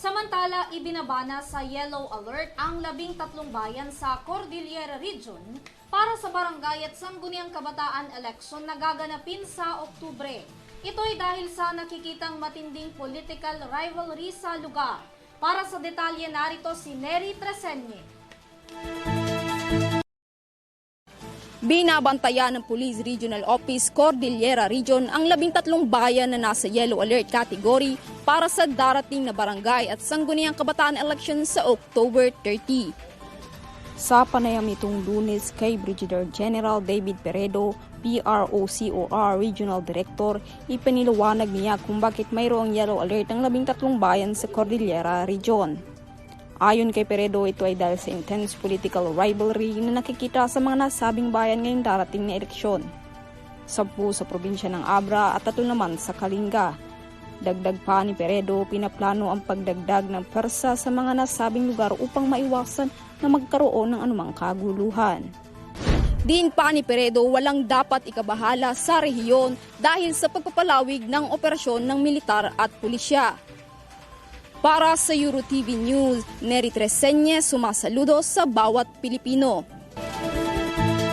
Samantala, ibinabana sa yellow alert ang labing tatlong bayan sa Cordillera Region para sa barangay at sangguniang kabataan election na gaganapin sa Oktubre. Ito'y dahil sa nakikitang matinding political rivalry sa lugar. Para sa detalye narito si Neri Tresenye. Binabantayan ng Police Regional Office Cordillera Region ang labing tatlong bayan na nasa yellow alert category para sa darating na barangay at sangguniang kabataan election sa October 30. Sa panayam nitong lunes kay Brigadier General David Peredo, PROCOR Regional Director, ipiniliwanag niya kung bakit mayroong yellow alert ang labing tatlong bayan sa Cordillera Region. Ayon kay Peredo, ito ay dahil sa intense political rivalry na nakikita sa mga nasabing bayan ngayong darating na eleksyon. Sampu sa probinsya ng Abra at tatlo naman sa Kalinga. Dagdag pa ni Peredo, pinaplano ang pagdagdag ng persa sa mga nasabing lugar upang maiwasan na magkaroon ng anumang kaguluhan. Din pa ni Peredo walang dapat ikabahala sa rehiyon dahil sa pagpapalawig ng operasyon ng militar at pulisya. Para sa Euro TV News, Neri Treseñe sumasaludo sa bawat Pilipino.